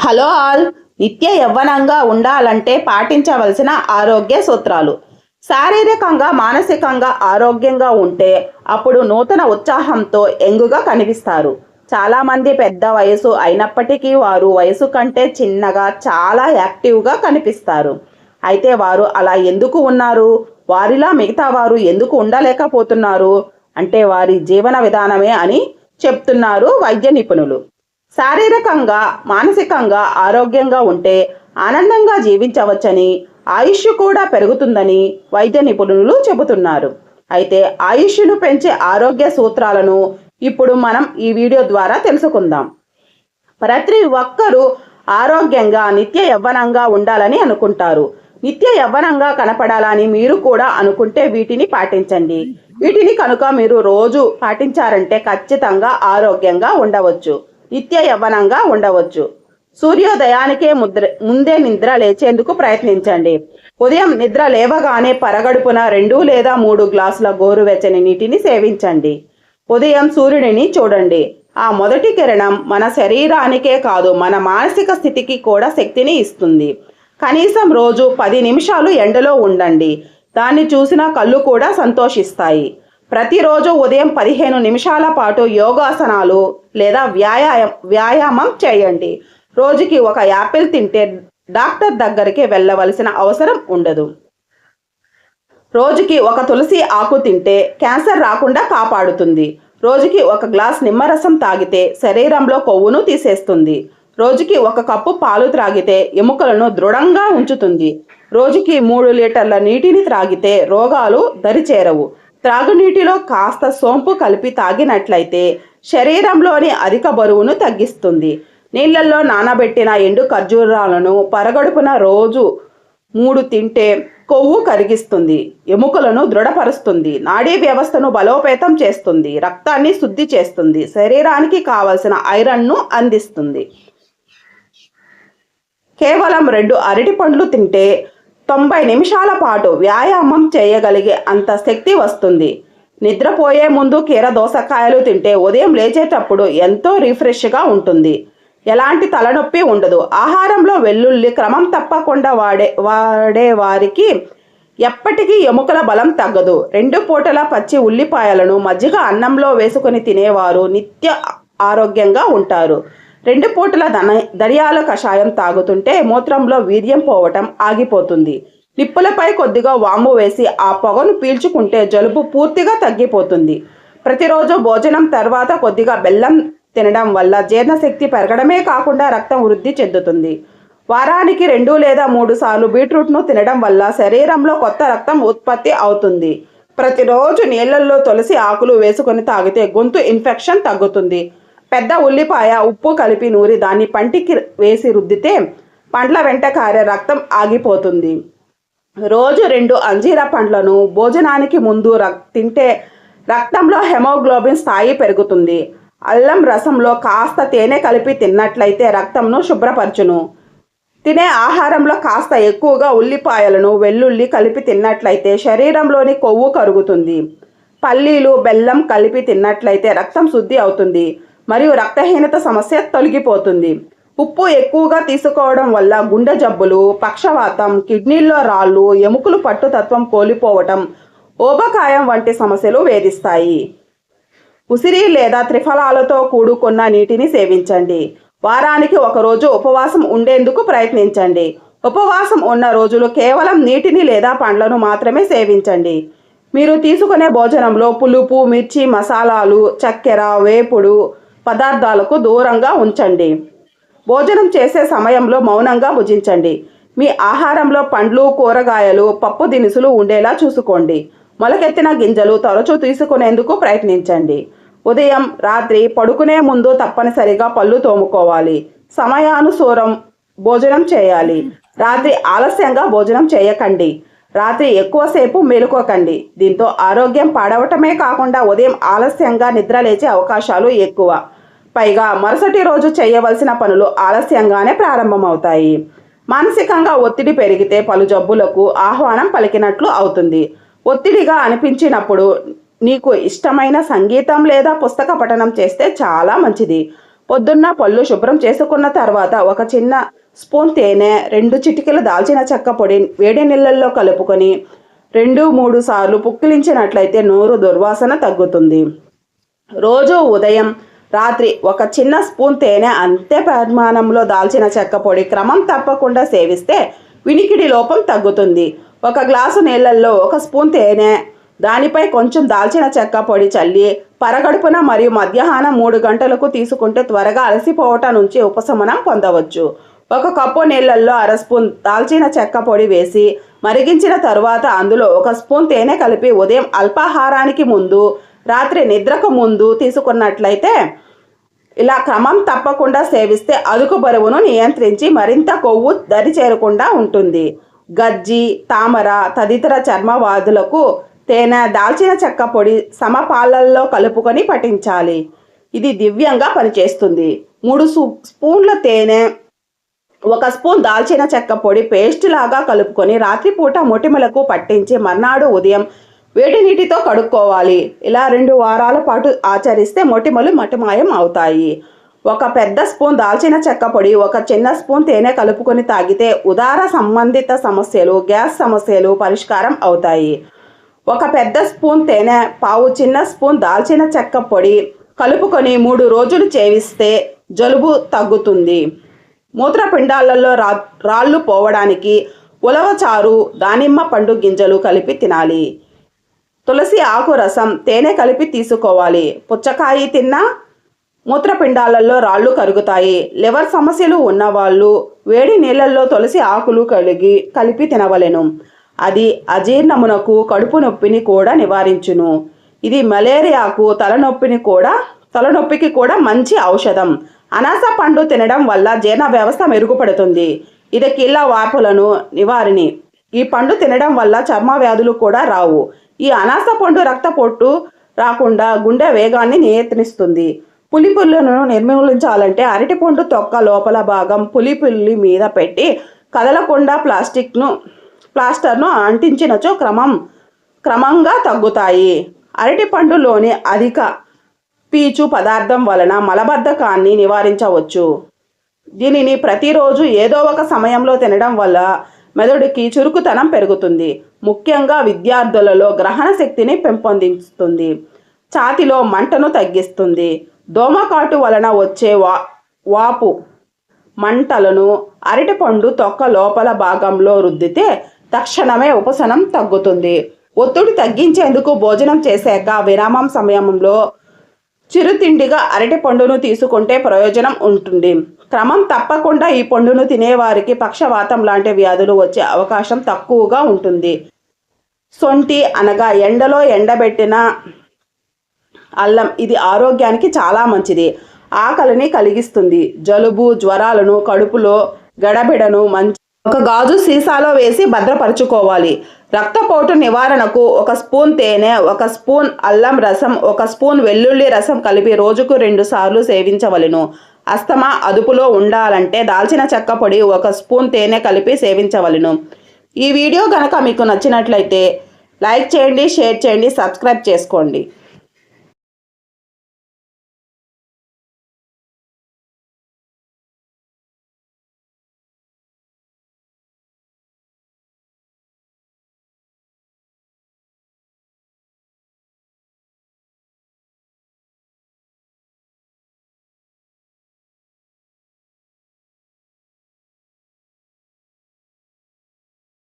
Hello all. నిత్య యవ్వనంగా ఉండాలంటే పాటించవలసిన ఆరోగ్య సూత్రాలు. శారీరకంగా మానసికంగా ఆరోగ్యంగా ఉంటే అప్పుడు నూతన ఉత్సాహంతో ఎంగుగా కనిపిస్తారు. చాలామంది పెద్ద వయసు అయినప్పటికీ వారు వయసు కంటే చిన్నగా చాలా యాక్టివ్గా కనిపిస్తారు. అయితే వారు అలా ఎందుకు ఉన్నారు? వారిలా మిగతా వారు ఎందుకు ఉండలేకపోతున్నారు? అంటే వారి జీవన విధానమే అని చెప్తున్నారు వైద్య నిపుణులు. శారీరకంగా మానసికంగా ఆరోగ్యంగా ఉంటే ఆనందంగా జీవించవచ్చని ఆయుష్ కూడా పెరుగుతుందని వైద్య నిపుణులు చెబుతున్నారు. అయితే ఆయుష్ను పెంచే ఆరోగ్య సూత్రాలను ఇప్పుడు మనం ఈ వీడియో ద్వారా తెలుసుకుందాం. ప్రతి ఒక్కరూ ఆరోగ్యంగా నిత్య యవ్వనంగా ఉండాలని అనుకుంటారు. నిత్య యవ్వనంగా కనపడాలని మీరు కూడా అనుకుంటే వీటిని పాటించండి. వీటిని కనుక మీరు రోజు పాటించారంటే ఖచ్చితంగా ఆరోగ్యంగా ఉండవచ్చు. నిత్య యవ్వనంగా ఉండవచ్చు. సూర్యోదయానికే ముద్ర ముందే నిద్ర లేచేందుకు ప్రయత్నించండి. ఉదయం నిద్ర లేవగానే పరగడుపున రెండు లేదా మూడు గ్లాసుల గోరువెచ్చని నీటిని సేవించండి. ఉదయం సూర్యుడిని చూడండి. ఆ మొదటి కిరణం మన శరీరానికే కాదు మన మానసిక స్థితికి కూడా శక్తిని ఇస్తుంది. కనీసం రోజు పది నిమిషాలు ఎండలో ఉండండి. దాన్ని చూసిన కళ్ళు కూడా సంతోషిస్తాయి. ప్రతిరోజు ఉదయం పదిహేను నిమిషాల పాటు యోగాసనాలు లేదా వ్యాయామం వ్యాయామం చేయండి. రోజుకి ఒక యాపిల్ తింటే డాక్టర్ దగ్గరికి వెళ్ళవలసిన అవసరం ఉండదు. రోజుకి ఒక తులసి ఆకు తింటే క్యాన్సర్ రాకుండా కాపాడుతుంది. రోజుకి ఒక గ్లాస్ నిమ్మరసం తాగితే శరీరంలో కొవ్వును తీసేస్తుంది. రోజుకి ఒక కప్పు పాలు త్రాగితే ఎముకలను దృఢంగా ఉంచుతుంది. రోజుకి మూడు లీటర్ల నీటిని త్రాగితే రోగాలు దరిచేరవు. త్రాగునీటిలో కాస్త సోంపు కలిపి తాగినట్లయితే శరీరంలోని అధిక బరువును తగ్గిస్తుంది. నీళ్ళల్లో నానబెట్టిన ఎండు ఖర్జూరాలను పరగడుపున రోజు మూడు తింటే కొవ్వు కరిగిస్తుంది. ఎముకలను దృఢపరుస్తుంది. నాడీ వ్యవస్థను బలోపేతం చేస్తుంది. రక్తాన్ని శుద్ధి చేస్తుంది. శరీరానికి కావలసిన ఐరన్ను అందిస్తుంది. కేవలం రెండు అరటి పండ్లు తింటే తొంభై నిమిషాల పాటు వ్యాయామం చేయగలిగే అంత శక్తి వస్తుంది. నిద్రపోయే ముందు కీర దోసకాయలు తింటే ఉదయం లేచేటప్పుడు ఎంతో రిఫ్రెష్గా ఉంటుంది. ఎలాంటి తలనొప్పి ఉండదు. ఆహారంలో వెల్లుల్లి క్రమం తప్పకుండా వాడే వాడే వారికి ఎప్పటికీ ఎముకల బలం తగ్గదు. రెండు పూటల పచ్చి ఉల్లిపాయలను మజ్జిగ అన్నంలో వేసుకొని తినేవారు నిత్య ఆరోగ్యంగా ఉంటారు. రెండు పూటల దన దడియాల కషాయం తాగుతుంటే మూత్రంలో వీర్యం పోవటం ఆగిపోతుంది. నిప్పులపై కొద్దిగా వాము వేసి ఆ పొగను పీల్చుకుంటే జలుబు పూర్తిగా తగ్గిపోతుంది. ప్రతిరోజు భోజనం తర్వాత కొద్దిగా బెల్లం తినడం వల్ల జీర్ణశక్తి పెరగడమే కాకుండా రక్తం వృద్ధి చెందుతుంది. వారానికి రెండు లేదా మూడు సార్లు బీట్రూట్ను తినడం వల్ల శరీరంలో కొత్త రక్తం ఉత్పత్తి అవుతుంది. ప్రతిరోజు నీళ్ళల్లో తులసి ఆకులు వేసుకొని తాగితే గొంతు ఇన్ఫెక్షన్ తగ్గుతుంది. పెద్ద ఉల్లిపాయ ఉప్పు కలిపి నూరి దాన్ని పంటికి వేసి రుద్దితే పండ్ల వెంట కారే రక్తం ఆగిపోతుంది. రోజు రెండు అంజీర పండ్లను భోజనానికి ముందు రక్ తింటే రక్తంలో హెమోగ్లోబిన్ స్థాయి పెరుగుతుంది. అల్లం రసంలో కాస్త తేనె కలిపి తిన్నట్లయితే రక్తంను శుభ్రపరచును. తినే ఆహారంలో కాస్త ఎక్కువగా ఉల్లిపాయలను వెల్లుల్లి కలిపి తిన్నట్లయితే శరీరంలోని కొవ్వు కరుగుతుంది. పల్లీలు బెల్లం కలిపి తిన్నట్లయితే రక్తం శుద్ధి అవుతుంది. మరియు రక్తహీనత సమస్య తొలగిపోతుంది. ఉప్పు ఎక్కువగా తీసుకోవడం వల్ల గుండె జబ్బులు పక్షవాతం కిడ్నీల్లో రాళ్ళు ఎముకలు పట్టుతత్వం కోల్పోవటం ఓబకాయం వంటి సమస్యలు వేధిస్తాయి. ఉసిరి లేదా త్రిఫలాలతో కూడుకున్న నీటిని సేవించండి. వారానికి ఒకరోజు ఉపవాసం ఉండేందుకు ప్రయత్నించండి. ఉపవాసం ఉన్న రోజులు కేవలం నీటిని లేదా పండ్లను మాత్రమే సేవించండి. మీరు తీసుకునే భోజనంలో పులుపు మిర్చి మసాలాలు చక్కెర వేపుడు పదార్థాలకు దూరంగా ఉంచండి. భోజనం చేసే సమయంలో మౌనంగా భుజించండి. మీ ఆహారంలో పండ్లు కూరగాయలు పప్పు దినుసులు ఉండేలా చూసుకోండి. మొలకెత్తిన గింజలు తరచూ తీసుకునేందుకు ప్రయత్నించండి. ఉదయం రాత్రి పడుకునే ముందు తప్పనిసరిగా పళ్ళు తోముకోవాలి. సమయానుసారం భోజనం చేయాలి. రాత్రి ఆలస్యంగా భోజనం చేయకండి. రాత్రి ఎక్కువసేపు మేలుకోకండి. దీంతో ఆరోగ్యం పాడవటమే కాకుండా ఉదయం ఆలస్యంగా నిద్ర లేచే అవకాశాలు ఎక్కువ. పైగా మరుసటి రోజు చేయవలసిన పనులు ఆలస్యంగానే ప్రారంభమవుతాయి. మానసికంగా ఒత్తిడి పెరిగితే పలు జబ్బులకు ఆహ్వానం పలికినట్లు అవుతుంది. ఒత్తిడిగా అనిపించినప్పుడు నీకు ఇష్టమైన సంగీతం లేదా పుస్తక పఠనం చేస్తే చాలా మంచిది. పొద్దున్న పళ్ళు శుభ్రం చేసుకున్న తర్వాత ఒక చిన్న స్పూన్ తేనె రెండు చిటికల దాల్చిన చెక్క పొడి వేడి నీళ్ళల్లో కలుపుకొని రెండు మూడు సార్లు పుక్కిలించినట్లయితే నోరు దుర్వాసన తగ్గుతుంది. రోజు ఉదయం రాత్రి ఒక చిన్న స్పూన్ తేనె అంతే పరిమాణంలో దాల్చిన చెక్క పొడి క్రమం తప్పకుండా సేవిస్తే వినికిడి లోపం తగ్గుతుంది. ఒక గ్లాసు నీళ్ళల్లో ఒక స్పూన్ తేనె దానిపై కొంచెం దాల్చిన చెక్క పొడి చల్లి పరగడుపున మరియు మధ్యాహ్నం మూడు గంటలకు తీసుకుంటే త్వరగా అలసిపోవటం నుంచి ఉపశమనం పొందవచ్చు. ఒక కప్పు నీళ్ళల్లో అర స్పూన్ దాల్చిన చెక్క పొడి వేసి మరిగించిన తరువాత అందులో ఒక స్పూన్ తేనె కలిపి ఉదయం అల్పాహారానికి ముందు రాత్రి నిద్రకు ముందు తీసుకున్నట్లయితే ఇలా క్రమం తప్పకుండా సేవిస్తే అదుకు బరువును నియంత్రించి మరింత కొవ్వు దరి చేరకుండా ఉంటుంది. గజ్జి తామర తదితర చర్మవాదులకు తేనె దాల్చిన చెక్క పొడి సమపాలల్లో కలుపుకొని పఠించాలి. ఇది దివ్యంగా పనిచేస్తుంది. మూడు స్పూన్ల తేనె ఒక స్పూన్ దాల్చిన చెక్క పొడి పేస్ట్ లాగా కలుపుకొని రాత్రిపూట మొటిమలకు పట్టించి మర్నాడు ఉదయం వేడి నీటితో కడుక్కోవాలి. ఇలా రెండు వారాల పాటు ఆచరిస్తే మొటిమలు మటిమాయం అవుతాయి. ఒక పెద్ద స్పూన్ దాల్చిన చెక్క పొడి ఒక చిన్న స్పూన్ తేనె కలుపుకొని తాగితే ఉదార సంబంధిత సమస్యలు గ్యాస్ సమస్యలు పరిష్కారం అవుతాయి. ఒక పెద్ద స్పూన్ తేనె పావు చిన్న స్పూన్ దాల్చిన చెక్క పొడి కలుపుకొని మూడు రోజులు చేవిస్తే జలుబు తగ్గుతుంది. మూత్రపిండాలలో రా రాళ్ళు పోవడానికి ఉలవచారు దానిమ్మ పండు గింజలు కలిపి తినాలి. తులసి ఆకు రసం తేనె కలిపి తీసుకోవాలి. పుచ్చకాయ తిన్నా మూత్రపిండాలలో రాళ్ళు కరుగుతాయి. లివర్ సమస్యలు ఉన్నవాళ్ళు వేడి నీళ్ళల్లో తులసి ఆకులు కలిగి కలిపి తినవలెను. అది అజీర్ణమునకు కడుపు నొప్పిని కూడా నివారించును. ఇది మలేరియాకు తలనొప్పిని కూడా తలనొప్పికి కూడా మంచి ఔషధం. అనాస పండు తినడం వల్ల జీర్ణ వ్యవస్థ మెరుగుపడుతుంది. ఇది కీళ్ళ వాపులను నివారిణి. ఈ పండు తినడం వల్ల చర్మ వ్యాధులు కూడా రావు. ఈ అనాస పండు రక్తపోటు రాకుండా గుండె వేగాన్ని నియంత్రిస్తుంది. పులిపుల్లను నిర్మూలించాలంటే అరటిపండు తొక్క లోపల భాగం పులిపుల్లి మీద పెట్టి కదలకుండా ప్లాస్టిక్ను ప్లాస్టర్ను అంటించినచో క్రమం క్రమంగా తగ్గుతాయి. అరటిపండులోని అధిక పీచు పదార్థం వలన మలబద్ధకాన్ని నివారించవచ్చు. దీనిని ప్రతిరోజు ఏదో ఒక సమయంలో తినడం వల్ల మెదడుకి చురుకుతనం పెరుగుతుంది. ముఖ్యంగా విద్యార్థులలో గ్రహణ శక్తిని పెంపొందిస్తుంది. ఛాతిలో మంటను తగ్గిస్తుంది. దోమకాటు వలన వచ్చే వా వాపు మంటలను అరటిపండు తొక్క లోపల భాగంలో రుద్దితే తక్షణమే ఉపశనం తగ్గుతుంది. ఒత్తిడి తగ్గించేందుకు భోజనం చేశాక విరామం సమయంలో చిరుతిండిగా అరటి పండును తీసుకుంటే ప్రయోజనం ఉంటుంది. క్రమం తప్పకుండా ఈ పండును తినేవారికి పక్షవాతం లాంటి వ్యాధులు వచ్చే అవకాశం తక్కువగా ఉంటుంది. సొంటి అనగా ఎండలో ఎండబెట్టిన అల్లం ఇది ఆరోగ్యానికి చాలా మంచిది. ఆకలిని కలిగిస్తుంది. జలుబు జ్వరాలను కడుపులో గడబిడను మంచి ఒక గాజు సీసాలో వేసి భద్రపరుచుకోవాలి. రక్తపోటు నివారణకు ఒక స్పూన్ తేనె ఒక స్పూన్ అల్లం రసం ఒక స్పూన్ వెల్లుల్లి రసం కలిపి రోజుకు రెండు సార్లు సేవించవలెను. అస్తమా అదుపులో ఉండాలంటే దాల్చిన చెక్క పొడి ఒక స్పూన్ తేనె కలిపి సేవించవలెను. ఈ వీడియో కనుక మీకు నచ్చినట్లయితే లైక్ చేయండి షేర్ చేయండి సబ్స్క్రైబ్ చేసుకోండి.